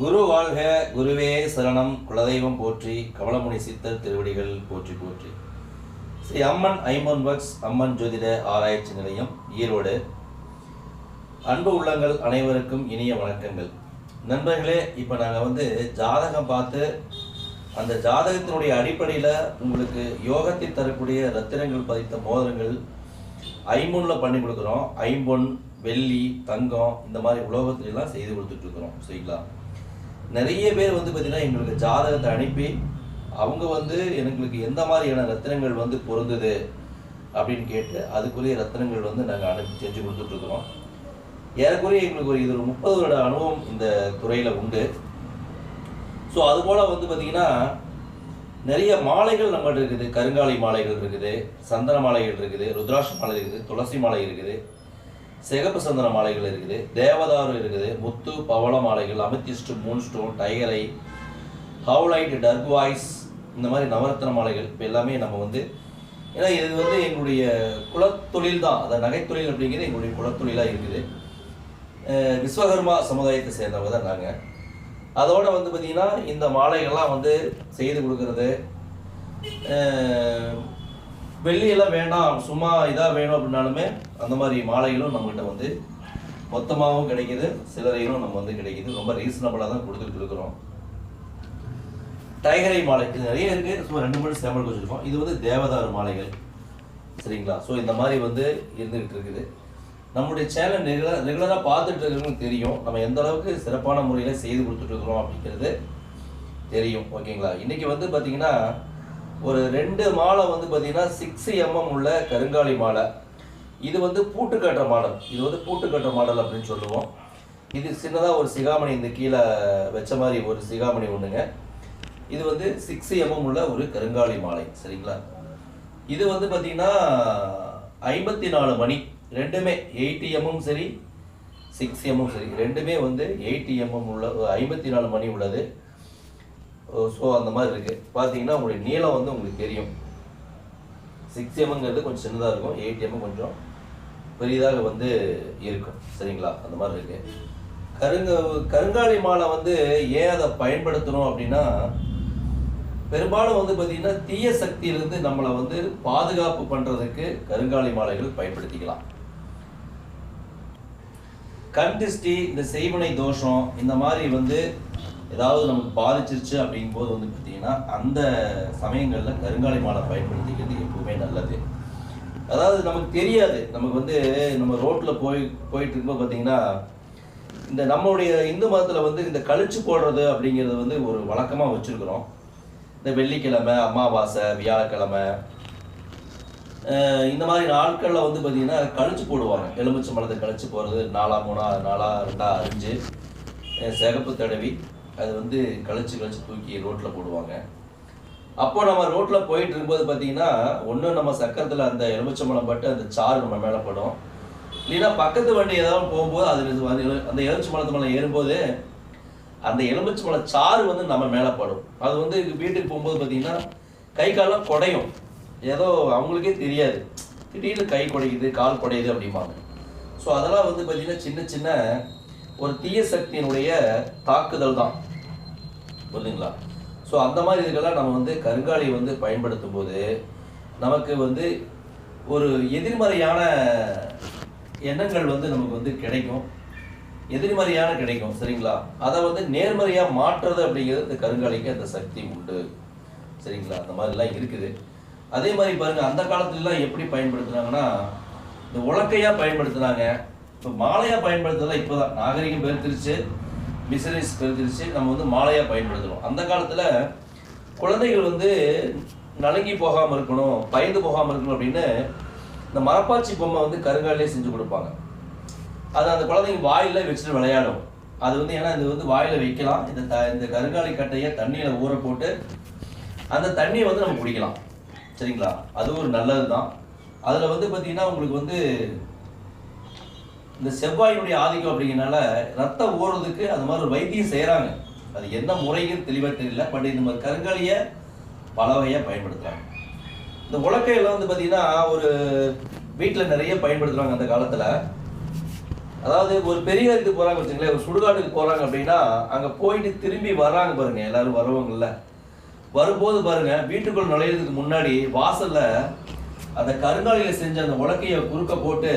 குரு வாழ்க குருவே சரணம். குலதெய்வம் போற்றி கவலமுனி சித்தர் திருவடிகள் போற்றி போற்றி. ஸ்ரீ அம்மன் ஐமன் பக்ஸ் அம்மன் ஜோதிட ஆராய்ச்சி நிலையம் ஈரோடு. அன்பு உள்ளங்கள் அனைவருக்கும் இனிய வணக்கங்கள். நண்பர்களே இப்போ நாங்கள் வந்து ஜாதகம் பார்த்து அந்த ஜாதகத்தினுடைய அடிப்படையில் உங்களுக்கு யோகத்தை தரக்கூடிய ரத்தினங்கள் பதித்த மோதிரங்கள் ஐம்பொன்னில் பண்ணி கொடுக்குறோம். ஐம்பொன் வெள்ளி தங்கம் இந்த மாதிரி உலோகத்துல செய்து கொடுத்துட்ருக்குறோம் சரிங்களா? நிறைய பேர் வந்து பார்த்திங்கன்னா எங்களுக்கு ஜாதகத்தை அனுப்பி அவங்க வந்து எங்களுக்கு எந்த மாதிரியான ரத்தினங்கள் வந்து பொருந்தது அப்படின்னு கேட்டு அதுக்குரிய ரத்தினங்கள் வந்து நாங்கள் அனுப்பி செஞ்சு கொடுத்துட்ருக்குறோம் ஏறக்குறைய எங்களுக்கு ஒரு இது ஒரு முப்பது வருட அனுபவம் இந்த துறையில் உண்டு. ஸோ அதுபோல் வந்து பார்த்திங்கன்னா நிறைய மாலைகள் நம்மகிட்ட இருக்குது. கருங்காலி மாலைகள் இருக்குது சந்தன மாலைகள் இருக்குது ருத்ராட்ச மாலை இருக்குது துளசி மாலை இருக்குது. சிகப்பு சந்தன மாலைகள் இருக்குது தேவதாரு இருக்குது முத்து பவள மாலைகள் amethyst moonstone tiger eye howlite turquoise இந்த மாதிரி நவரத்ன மாலைகள் இப்போ எல்லாமே நம்ம வந்து ஏன்னா இது வந்து எங்களுடைய குலத்தொழில் தான். அந்த நகைத்தொழில் அப்படிங்கிறது எங்களுடைய குலத்தொழிலாக இருக்குது. விஸ்வகர்மா சமுதாயத்தை சேர்ந்தவங்க தான் நாங்கள் அதோடு வந்து பார்த்திங்கன்னா இந்த மாலைகள்லாம் வந்து செய்து கொடுக்கறது வெள்ளியெல்லாம் வேண்டாம் சும்மா இதாக வேணும் அப்படின்னாலுமே அந்த மாதிரி மாலைகளும் நம்மகிட்ட வந்து மொத்தமாகவும் கிடைக்குது சிலரையும் நம்ம வந்து கிடைக்குது. ரொம்ப ரீசனபிளாக தான் கொடுத்துட்டு இருக்கிறோம். டைகரை மாலை இது நிறைய இருக்குது சும்மா ரெண்டு மூணு சாம்பிள் வச்சுருக்கோம். இது வந்து தேவதாரு மாலைகள். சரிங்களா? ஸோ இந்த மாதிரி வந்து இருந்துகிட்டு இருக்குது. நம்முடைய சேனல் ரெகுலர் ரெகுலராக பார்த்துட்டு இருக்கிறவங்களுக்கு தெரியும். நம்ம எந்த அளவுக்கு சிறப்பான முறையில் செய்து கொடுத்துட்டு இருக்கிறோம் அப்படிங்கிறது தெரியும். ஓகேங்களா? இன்றைக்கி வந்து பார்த்திங்கன்னா ஒரு ரெண்டு மாலை வந்து பார்த்திங்கன்னா சிக்ஸ் எம்எம் உள்ள கருங்காலி மாலை. இது வந்து பூட்டு கட்டுற மாடல். இது வந்து பூட்டு கட்டுற மாடல் அப்படின்னு சொல்லுவோம். இது சின்னதாக ஒரு சிகாமணி இந்த கீழே வச்ச மாதிரி ஒரு சிகாமணி ஒன்றுங்க இது வந்து சிக்ஸ் எம்எம் உள்ள ஒரு கருங்காலி மாலை. சரிங்களா? இது வந்து பார்த்தீங்கன்னா ஐம்பத்தி நாலு மணி. ரெண்டுமே எயிட்டி எம்எம் சரி சிக்ஸ் எம்எம் சரி. ரெண்டுமே வந்து எயிட்டி எம்எம் உள்ள ஐம்பத்தி நாலு மணி உள்ளது. ஸோ அந்த மாதிரி இருக்குது பார்த்தீங்கன்னா உங்களுடைய நீளம் வந்து உங்களுக்கு தெரியும். சிக்ஸ் எம்ங்கிறது கொஞ்சம் சின்னதாக இருக்கும். எயிட் எம் கொஞ்சம் பெரியதாக வந்து இருக்கும். சரிங்களா? அந்த மாதிரி இருக்கு. கருங்க கருங்காலி மாலை வந்து ஏன் அதை பயன்படுத்தணும் அப்படின்னா பெரும்பாலும் வந்து பார்த்தீங்கன்னா தீய சக்தியிலிருந்து நம்மளை வந்து பாதுகாப்பு பண்ணுறதுக்கு கருங்காலி மாலைகள் பயன்படுத்திக்கலாம். கண் திருஷ்டி இந்த செய்வனை தோஷம் இந்த மாதிரி வந்து ஏதாவது நமக்கு பாதிச்சிருச்சு அப்படிங்கும்போது வந்து பார்த்தீங்கன்னா அந்த சமயங்களில் கருங்காலை மாலை பயன்படுத்திக்கிறது எப்பவுமே நல்லது. அதாவது நமக்கு தெரியாது. நமக்கு வந்து நம்ம ரோட்டில் போய் போயிட்டு இருக்கும்போது பார்த்தீங்கன்னா இந்த நம்மளுடைய இந்து மதத்தில் வந்து இந்த கழிச்சு போடுறது அப்படிங்கிறது வந்து ஒரு வழக்கமாக வச்சுருக்குறோம். இந்த வெள்ளிக்கிழமை அமாவாசை வியாழக்கிழமை இந்த மாதிரி நாட்களில் வந்து பார்த்தீங்கன்னா கழிச்சு போடுவாங்க. எலுமிச்சம்பழத்தை கழிச்சு போடுறது நாலா மூணா நாலா ரெண்டா அஞ்சு சிகப்பு தடவி அது வந்து கழிச்சு கழிச்சு தூக்கி ரோட்டில் போடுவாங்க. அப்போ நம்ம ரோட்டில் போயிட்டு இருக்கும்போது பார்த்தீங்கன்னா ஒன்று நம்ம சக்கரத்தில் அந்த எலுமிச்சம்பழம் பட்டு அந்த சாறு நம்ம மேலே படும். இல்லைன்னா பக்கத்து வண்டி ஏதாவது போகும்போது அதில் வந்து எழு- அந்த எலுமிச்சம்பழத்து மேலே ஏறும்போது அந்த எலுமிச்சம்பழம் சாறு வந்து நம்ம மேலே படும். அது வந்து வீட்டுக்கு போகும்போது பார்த்தீங்கன்னா கை காலம் குடையும். ஏதோ அவங்களுக்கே தெரியாது. திடீர்னு கை குடையுது கால் குடையுது அப்படிம்பாங்க. ஸோ அதெல்லாம் வந்து பார்த்தீங்கன்னா சின்ன சின்ன ஒரு தீய சக்தியினுடைய தாக்குதல் தான். புரியுதுங்களா ஸோ அந்த மாதிரி இதுக்கெல்லாம் நம்ம வந்து கருங்காலியை வந்து பயன்படுத்தும் போது நமக்கு வந்து ஒரு எதிர்மறையான எண்ணங்கள் வந்து நமக்கு வந்து கிடைக்கும். எதிர்மறையான கிடைக்கும் சரிங்களா? அதை வந்து நேர்மறையாக மாற்றுறது அப்படிங்கிறது இந்த கருங்காலிக்கு அந்த சக்தி உண்டு. சரிங்களா? அந்த மாதிரிலாம் இருக்குது. அதே மாதிரி பாருங்கள் அந்த காலத்துலலாம் எப்படி பயன்படுத்துனாங்கன்னா இந்த உலக்கையாக பயன்படுத்துனாங்க. இப்போ மாலையாக பயன்படுத்துறதுலாம் இப்போ தான் நாகரிகம் பெருத்திருச்சு மிஷனரிஸ் தெரிஞ்சிருச்சு. நம்ம வந்து மாலையாக பயன்படுத்துகிறோம் அந்த காலத்தில் குழந்தைகள் வந்து நலங்கி போகாமல் இருக்கணும் பயந்து போகாமல் இருக்கணும் அப்படின்னு இந்த மரப்பாச்சி பொம்மை வந்து கருங்காலிலே செஞ்சு கொடுப்பாங்க. அது அந்த குழந்தைங்க வாயில் வச்சுட்டு விளையாடும். அது வந்து ஏன்னா இது வந்து வாயில் வைக்கலாம். இந்த த இந்த கருங்காலி கட்டையை தண்ணியில் ஊற போட்டு அந்த தண்ணியை வந்து நம்ம குடிக்கலாம். சரிங்களா? அது ஒரு நல்லது தான் அதில் வந்து பார்த்திங்கன்னா உங்களுக்கு வந்து இந்த செவ்வாயினுடைய ஆதிக்கம் அப்படிங்கிறனால ரத்தம் ஓடுறதுக்கு அது மாதிரி ஒரு வைத்தியம் செய்கிறாங்க அது என்ன முறைன்னு தெளிவாக தெரியல பட் இந்த மாதிரி கருங்காலியை பல வகையாக பயன்படுத்துகிறாங்க இந்த உலக்கையெல்லாம் வந்து பார்த்திங்கன்னா ஒரு வீட்டில் நிறைய பயன்படுத்துகிறாங்க அந்த காலத்தில். அதாவது ஒரு பெரிய இதுக்கு போகிறாங்க வச்சுங்களேன் ஒரு சுடுகாட்டுக்கு போகிறாங்க அப்படின்னா அங்கே போயிட்டு திரும்பி வர்றாங்க பாருங்கள் எல்லோரும் வருவாங்கல்ல. வரும்போது பாருங்கள் வீட்டுக்குள் நுழையிறதுக்கு முன்னாடி வாசலில் அந்த கருங்காலியில் செஞ்ச அந்த உலக்கையை குறுக்க போட்டு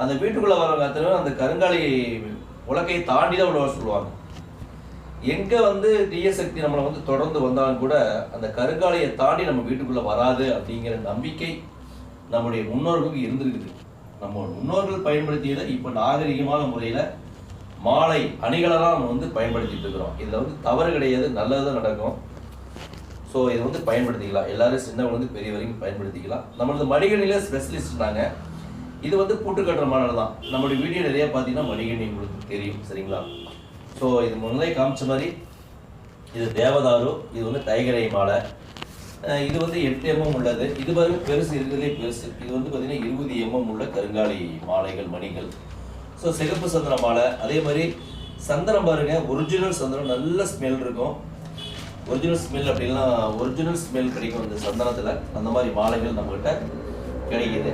அந்த வீட்டுக்குள்ளே வர அத்தனை அந்த கருங்காலி உலக்கையை தாண்டி தான் உள்ள சொல்லுவாங்க. எங்கே வந்து தீயசக்தி நம்மளை வந்து தொடர்ந்து வந்தாலும் கூட அந்த கருங்காலியை தாண்டி நம்ம வீட்டுக்குள்ளே வராது அப்படிங்கிற நம்பிக்கை நம்முடைய முன்னோர்களுக்கு இருந்திருக்குது. நம்ம முன்னோர்கள் பயன்படுத்தியதை இப்போ நாகரிகமான முறையில் மாலை அணிகளெல்லாம் நம்ம வந்து பயன்படுத்திட்டு இருக்கிறோம். இதில் வந்து தவறு கிடையாது நல்லதுதான் நடக்கும். ஸோ இதை வந்து பயன்படுத்திக்கலாம். எல்லாரும் சின்னவங்க வந்து பெரிய வரைக்கும் பயன்படுத்திக்கலாம். நம்மளது ஸ்பெஷலிஸ்ட் சொன்னாங்க இது வந்து கூட்டு கட்டுற மாடல் தான். நம்மளுடைய வீடியோ நிறைய பார்த்தீங்கன்னா மடிகணி உங்களுக்கு தெரியும் சரிங்களா? ஸோ இது முன்னே காமிச்ச மாதிரி இது தேவதாரு இது வந்து டைகரை மாலை. இது வந்து எட்டு எம்எம் உள்ளது. இது பாருங்க பெருசு இருக்கிறதுலே பெருசு. இது வந்து பார்த்தீங்கன்னா இருபது எம்எம் உள்ள கருங்காலி மாலைகள் மணிகள். ஸோ சிகப்பு சந்திர மாலை. அதே மாதிரி சந்தனம் பாருங்க ஒரிஜினல் சந்தனம் நல்ல ஸ்மெல் இருக்கும். ஒரிஜினல் ஸ்மெல் அப்படின்னா ஒரிஜினல் ஸ்மெல் கிடைக்கும் இந்த சந்தனத்தில் அந்த மாதிரி மாலைகள் நம்மகிட்ட கிடைக்குது.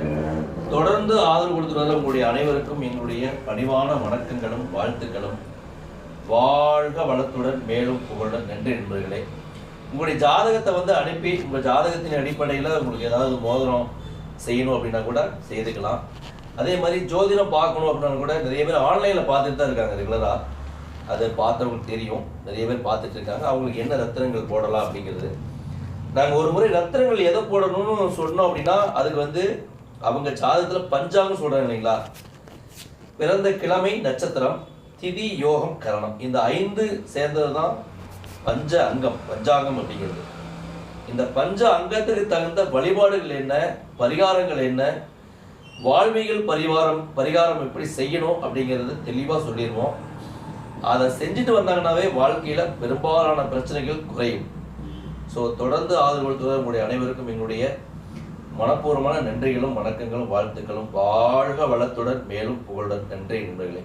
தொடர்ந்து ஆதரவு கொடுத்துட்டு வர உங்களுடைய அனைவருக்கும் எங்களுடைய பணிவான வணக்கங்களும் வாழ்த்துக்களும். வாழ்க வளத்துடன் மேலும் புகழுடன் நன்றி என்பர்களே உங்களுடைய ஜாதகத்தை வந்து அனுப்பி உங்கள் ஜாதகத்தின் அடிப்படையில் உங்களுக்கு ஏதாவது மோதிரம் செய்யணும் அப்படின்னா கூட செய்துக்கலாம். அதே மாதிரி ஜோதிடம் பார்க்கணும் அப்படின்னா கூட நிறைய பேர் ஆன்லைனில் பார்த்துட்டு தான் இருக்காங்க ரெகுலராக அதை பார்த்தவங்களுக்கு தெரியும். நிறைய பேர் பார்த்துட்டு இருக்காங்க. அவங்களுக்கு என்ன ரத்தனங்கள் போடலாம் அப்படிங்கிறது. நாங்கள் ஒரு முறை ரத்தனங்கள் எதை போடணும்னு சொன்னோம் அப்படின்னா அதுக்கு வந்து அவங்க ஜாதகத்தில் பஞ்சாங்கம் சொல்கிறாங்க இல்லைங்களா? பிறந்த கிழமை நட்சத்திரம் திதி யோகம் கரணம். இந்த ஐந்து சேர்ந்தது தான் பஞ்ச அங்கம் பஞ்சாங்கம் அப்படிங்கிறது. இந்த பஞ்ச அங்கத்துக்கு தகுந்த வழிபாடுகள் என்ன பரிகாரங்கள் என்ன வாழ்வியல் பரிவாரம் பரிகாரம் எப்படி செய்யணும் அப்படிங்கிறது தெளிவாக சொல்லிடுவோம் அதை செஞ்சுட்டு வந்தாங்கன்னாவே வாழ்க்கையில் பெரும்பாலான பிரச்சனைகள் குறையும். ஸோ தொடர்ந்து ஆதரவு கொடுத்து அனைவருக்கும் என்னுடைய மனப்பூர்வமான நன்றிகளும் வணக்கங்களும் வாழ்த்துக்களும். வாழ்க வளத்துடன் மேலும் புகழுடன். நன்றி நண்பர்களே.